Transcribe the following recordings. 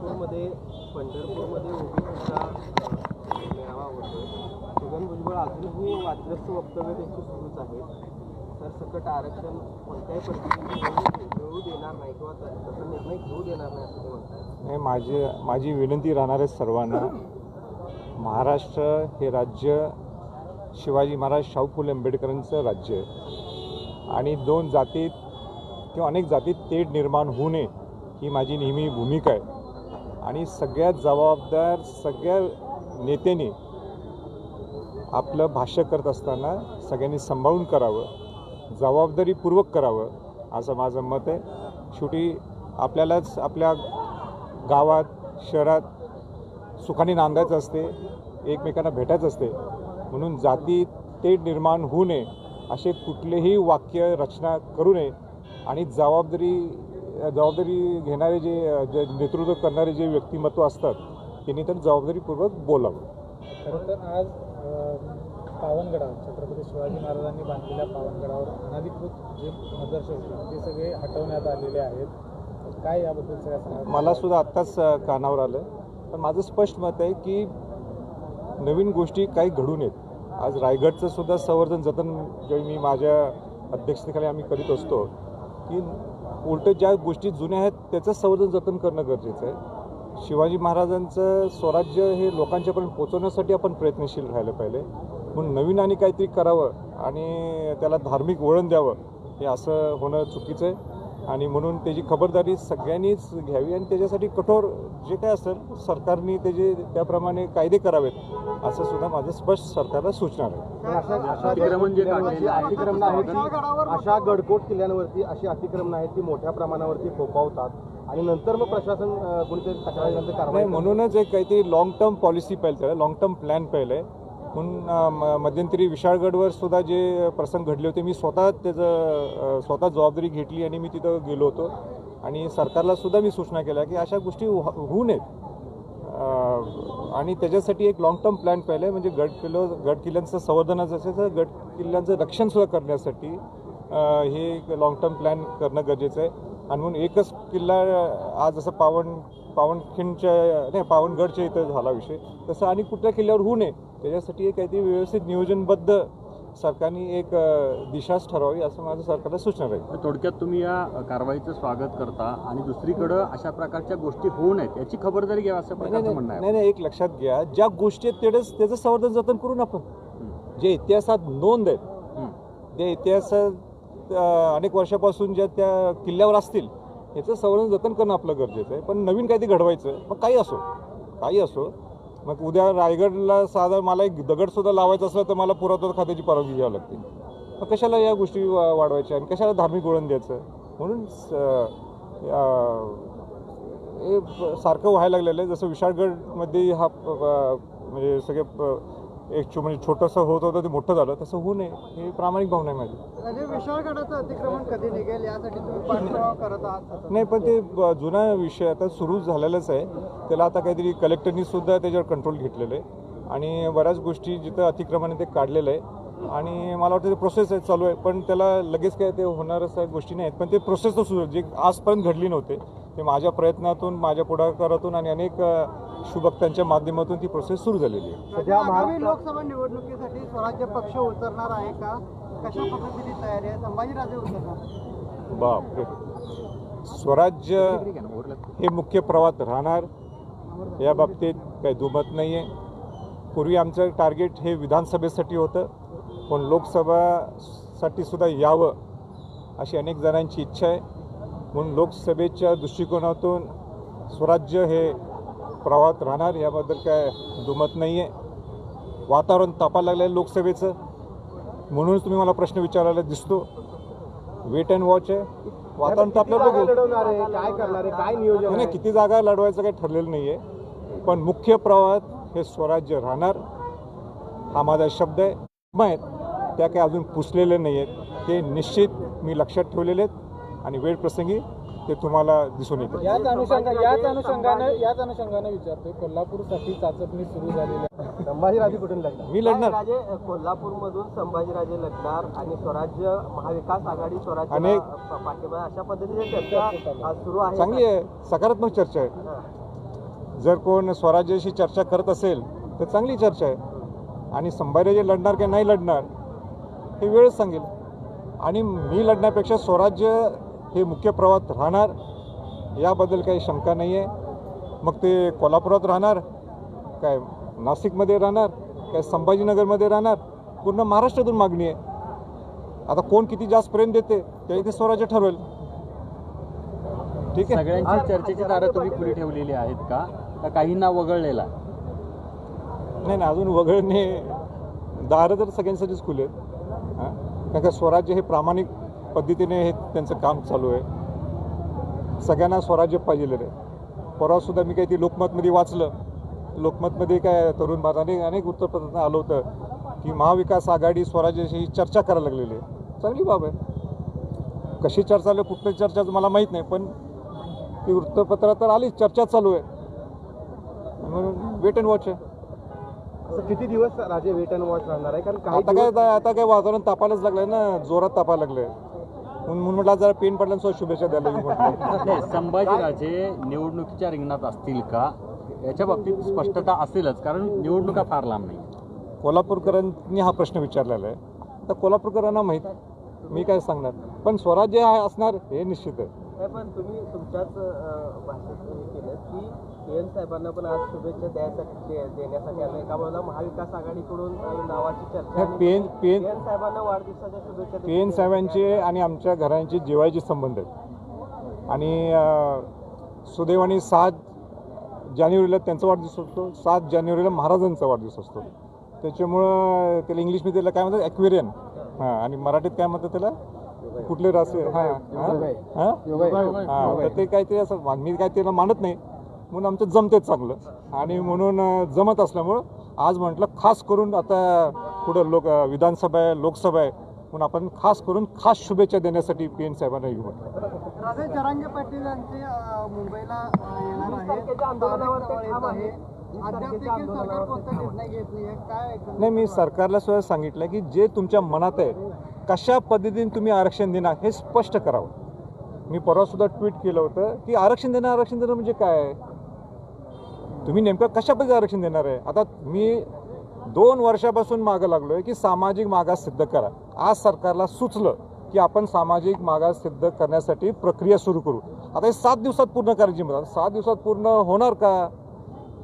पंढरपूरमध्ये पंढरपूरमध्ये ओबीसीचा मेळावा होतो छगन भुजबळ अजूनही वादग्रस्त वक्तव्य त्यांची सुरूच आहेत. तर सकट आरक्षण कोणत्याही परिस्थितीत मिळू देणार नाही किंवा तसा निर्णय घेऊ देणार नाही असं ते म्हणतात नाही माझी माझी विनंती राहणार आहे सर्वांना. महाराष्ट्र हे राज्य शिवाजी महाराज शाहू फुले आंबेडकरांचं राज्य आहे. आणि दोन जातीत किंवा अनेक जातीत तेढ निर्माण होऊ नये ही माझी नेहमी भूमिका आहे. आणि सगळ्यात जबाबदार सगळ्या नेत्यांनी आपलं भाष्य करत असताना सगळ्यांनी सांभाळून करावं जबाबदारीपूर्वक करावं असं माझं मत आहे. शेवटी आपल्यालाच आपल्या गावात शहरात सुखाने नांदायचं असते एकमेकांना भेटायचं असते म्हणून जाती ते निर्माण होऊ नये असे कुठलेही वाक्य रचना करू नये आणि जबाबदारी जबाबदारी घेणारे जे जे नेतृत्व करणारे जे व्यक्तिमत्व असतात त्यांनी तर जबाबदारीपूर्वक बोलावं. आज अ, पावनगडावर छत्रपती शिवाजी महाराजांनी बांधलेल्या पावनगडावर अनधिकृत जे मदरसे होते ते सगळे हटवण्यात आलेले आहेत. काय याबद्दल सगळ्या सांगा मला सुद्धा आत्ताच कानावर आलं. पण माझं स्पष्ट मत आहे की नवीन गोष्टी काही घडू नयेत. आज रायगडचं सुद्धा संवर्धन जतन जेव्हा मी माझ्या अध्यक्षतेखाली आम्ही करीत असतो की उलटं ज्या गोष्टी जुन्या आहेत त्याचं संवर्धन जतन करणं गरजेचं आहे. शिवाजी महाराजांचं स्वराज्य हे लोकांच्यापर्यंत पोचवण्यासाठी आपण प्रयत्नशील राहिलं पाहिजे. म्हणून नवीन आणि काहीतरी करावं आणि त्याला धार्मिक वळण द्यावं हे असं होणं चुकीचं आहे. आणि म्हणून त्याची खबरदारी सगळ्यांनीच घ्यावी आणि त्याच्यासाठी कठोर जे काय असेल सरकारने त्याचे त्याप्रमाणे कायदे करावेत असं सुद्धा माझं स्पष्ट सरकारला सूचना आहे अतिक्रमण जे अतिक्रमण आहेत अशा गडकोट किल्ल्यांवरती अशी अतिक्रमण आहेत ती मोठ्या प्रमाणावरती फोपावतात आणि नंतर मग प्रशासन कोणीतरी तक्रारीनंतर कारवाई. म्हणूनच एक काहीतरी लॉंग टर्म पॉलिसी पाहिजे लॉंग टर्म प्लॅन पाहिलं आहे म्हणून म- मध्यंतरी विशाळगडवर सुद्धा जे प्रसंग घडले होते मी स्वतः त्याचं स्वतः जबाबदारी घेतली आणि मी तिथं गेलो होतो. आणि सरकारला सुद्धा मी सूचना केल्या की अशा गोष्टी हो, होऊ नयेत. आणि त्याच्यासाठी एक लॉंग टर्म प्लॅन पाहिलं आहे म्हणजे गड किल्लो गड किल्ल्यांचं संवर्धनाचं असेल तर गड किल्ल्यांचं रक्षणसुद्धा करण्यासाठी हे एक लॉंग टर्म प्लॅन करणं गरजेचं आहे. आणि म्हणून एकच किल्ला आज जसं पावन पावनखिंडच्या नाही पावनगडच्या इथं झाला विषय तसं आणि कुठल्या किल्ल्यावर होऊ नये त्याच्यासाठी एक काहीतरी व्यवस्थित नियोजनबद्ध सरकारने एक दिशाच ठरवावी असं माझं सरकारला सूचना राहील थोडक्यात तुम्ही या कारवाईचं स्वागत करता आणि दुसरीकडं अशा प्रकारच्या गोष्टी होऊ नयेत याची खबरदारी घ्यावी असं म्हणणं नाही नाही, एक लक्षात घ्या ज्या गोष्टी आहेत तेवढंच त्याचं संवर्धन जतन करू ना आपण. जे इतिहासात नोंद आहेत. त्या इतिहासात अनेक वर्षापासून ज्या त्या किल्ल्यावर असतील याचं संवर्धन जतन करणं आपलं गरजेचं आहे. पण नवीन काहीतरी घडवायचं मग काही असो काही असो. मग उद्या रायगडला साधा मला एक दगडसुद्धा लावायचा असला तर मला पुरातत्व खात्याची परवानगी घ्यावी लागते. मग कशाला या गोष्टी वा- वाढवायच्या आणि कशाला धार्मिक वळण द्यायचं? म्हणून स- हे सारखं व्हायला लागलेलं आहे. जसं विशाळगडमध्ये हा प- म्हणजे सगळे प- एक छो- म्हणजे छोटंसं होत होतं ते मोठं झालं. तसं होऊ नये. हे प्रामाणिक भावना आहे माझी. म्हणजे विशाळगडाचं अतिक्रमण कधी निघेल यासाठी तुम्ही पाठपुरावा करत आहात नाही पण ते जुना विषय आता सुरू झालेलाच आहे. त्याला आता काहीतरी कलेक्टरनी सुद्धा त्याच्यावर कंट्रोल घेतलेलं आहे. आणि बऱ्याच गोष्टी जिथं अतिक्रमण ते काढलेलं आहे. आणि मला वाटतं ते प्रोसेस आहे चालू आहे. पण त्याला लगेच काय ते होणारच आहे गोष्टी नाहीत. पण ते प्रोसेस तर सुरू आहे, जे आजपर्यंत घडली नव्हते ते माझ्या प्रयत्नातून माझ्या पुढाकारातून आणि अनेक शुभक्तांच्या माध्यमातून ती प्रोसेस सुरू झालेली आहे. सध्या आगामी लोकसभा निवडणुकीसाठी स्वराज्य पक्ष उतरणार आहे का? कशा पद्धतीची तयारी आहे? संभाजीराजे उतरणार. बापरे स्वराज्य हे मुख्य प्रवाहात राहणार या बाबतीत काही दुमत नाही आहे पूर्वी आमचं टार्गेट हे विधानसभेसाठी होतं पण लोकसभासाठी सुद्धा यावं अशी अनेक जणांची इच्छा आहे. म्हणून लोकसभेच्या दृष्टिकोनातून स्वराज्य हे प्रवाहात राहणार याबद्दल काय दुमत नाही आहे वातावरण तापायला लागलं आहे लोकसभेचं. म्हणूनच तुम्ही मला प्रश्न विचारायला दिसतो. वेट अँड वॉच आहे. वातावरण तापलं बघू. लढवणार आहे? काय करणार आहे? काय नियोजन नाही किती जागा लढवायचं काही ठरलेलं नाही आहे पण मुख्य प्रवाहात हे स्वराज्य राहणार. हा माझा शब्द आहे. माहीत त्या काही अजून पुसलेले नाही आहेत ते निश्चित मी लक्षात ठेवलेले आहेत. आणि वेळ प्रसंगी ते तुम्हाला दिसून येतील याच अनुषंगा याच अनुषंगानं याच अनुषंगानं विचारतोय कोल्हापूरसाठी चाचपणी सुरू झालेली आहे. संभाजीराजे कुठून लढणार? मी लढणार. राजे कोल्हापूरमधून संभाजीराजे लढणार आणि स्वराज्य महाविकास आघाडी स्वराज्य अनेक- पाठिंबा अशा पद्धतीने चर्चा सुरू आहे. चांगली आहे. सकारात्मक चर्चा आहे. जर कोण स्वराज्याशी चर्चा करत असेल तर चांगली चर्चा आहे. आणि संभाजी लढणार की नाही लढणार हे वेळच सांगेल. आणि मी लढण्यापेक्षा स्वराज्य हे मुख्य प्रवाहात राहणार याबद्दल काही शंका नाही आहे मग ते कोल्हापुरात राहणार काय नाशिकमध्ये राहणार काय संभाजीनगरमध्ये राहणार पूर्ण महाराष्ट्रातून मागणी आहे. आता कोण किती जास्त प्रेम देते ते इथे स्वराज्य ठरवेल. ठीक आहे? सगळ्यांची चर्चेची दारं तुम्ही खुली ठेवलेली आहेत का? का काहींना वगळलेला? नाही नाही अजून वगळणे दारं तर सगळ्यांसाठीच खुले आहेत. हां? कारण का स्वराज्य हे प्रामाणिक पद्धतीने हे त्यांचं काम चालू आहे. सगळ्यांना स्वराज्य पाहिजे आहे. परवासुद्धा मी काही ते लोकमतमध्ये वाचलं. लोकमतमध्ये काय तरुण भारताने अनेक उत्तरप्रदेशात आलं होतं की महाविकास आघाडी स्वराज्याशी चर्चा करायला लागलेली आहे. चांगली बाब आहे. कशी चर्चा आहे कुठली चर्चा मला माहीत नाही पण ती वृत्तपत्रात तर आलीच चर्चा चालू आहे. म्हणून वेट अँड वॉच आहे. असं किती दिवस राजे वेट अँड वॉच राहणार आहे? कारण आता काय आता काय वातावरण तापायलाच लागलंय ना जोरात तापायला लागलंय. म्हणून म्हणून म्हटलं जरा पेन पडल्यानं शुभेच्छा द्यायला मी म्हटलं. नाही संभाजीराजे निवडणुकीच्या रिंगणात असतील का? याच्या बाबतीत स्पष्टता असेलच कारण निवडणुका फार लांब नाही कोल्हापूरकरांनी हा प्रश्न विचारलेला आहे. तर कोल्हापूरकरांना माहीत मी काय सांगणार? पण स्वराज्य हा असणार हे निश्चित आहे. नाही पण तुम्ही तुमच्याच भाषेत हे केलं की पी एन साहेबांना पण आज शुभेच्छा द्यायसाठी देण्यासाठी आलं एका बाजूला महाविकास आघाडीकडून नावाची चर्चा पी एन पी एन साहेबांना वाढदिवसाच्या शुभेच्छा पी एन साहेबांचे आणि आमच्या घरांचे जिवाळ्याचे संबंध आहेत. आणि सुदैवाने सात जानेवारीला त्यांचा वाढदिवस असतो सात जानेवारीला महाराजांचा वाढदिवस असतो. त्याच्यामुळं त्याला इंग्लिशमध्ये त्याला काय म्हणतात? ॲक्वेरियन हां आणि मराठीत काय म्हणतात त्याला? कुठले रासे? हां तर ते काय ते असं मी काय त्याला मानत नाही. म्हणून आमचं जमतेच चांगलं. आणि म्हणून जमत असल्यामुळं आज म्हटलं खास करून आता पुढं लोक विधानसभा आहे लोकसभा आहे म्हणून आपण खास करून खास शुभेच्छा देण्यासाठी पी एन साहेबांना येऊ म्हटलं. राजे जरांगे पाटील यांचे मुंबईला येणार आहे. नाही मी सरकारला सुद्धा सांगितलं की जे तुमच्या मनात आहे कशा पद्धतीने तुम्ही आरक्षण देणार हे स्पष्ट करावं. मी परवा सुद्धा ट्विट केलं होतं की आरक्षण देणं आरक्षण देणं म्हणजे काय तुम्ही नेमकं कशा पद्धतीने आरक्षण देणार आहे? आता मी दोन वर्षापासून मागं लागलो आहे की सामाजिक मागास सिद्ध करा. आज सरकारला सुचलं की आपण सामाजिक मागास सिद्ध करण्यासाठी प्रक्रिया सुरू करू. आता हे सात दिवसात पूर्ण करायची म्हणतात. सात दिवसात पूर्ण होणार का?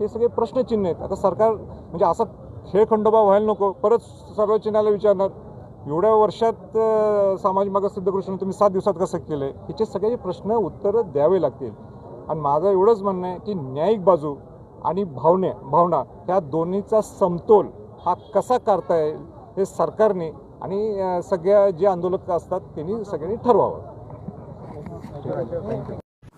हे सगळे प्रश्नचिन्ह आहेत. आता सरकार म्हणजे असा खेळ खंडोबा व्हायला नको परत सर्व चिन्हाला विचारणार. एवढ्या वर्षात सामाजिक मागास सिद्ध तुम्ही सात दिवसात कसं केलं आहे ह्याचे सगळ्याचे प्रश्न उत्तरं द्यावे लागतील. आणि माझं एवढंच म्हणणं आहे की न्यायिक बाजू आणि भावने भावना ह्या दोन्हीचा समतोल हा कसा करता येईल हे सरकारने आणि सगळ्या जे आंदोलक असतात त्यांनी सगळ्यांनी ठरवावं.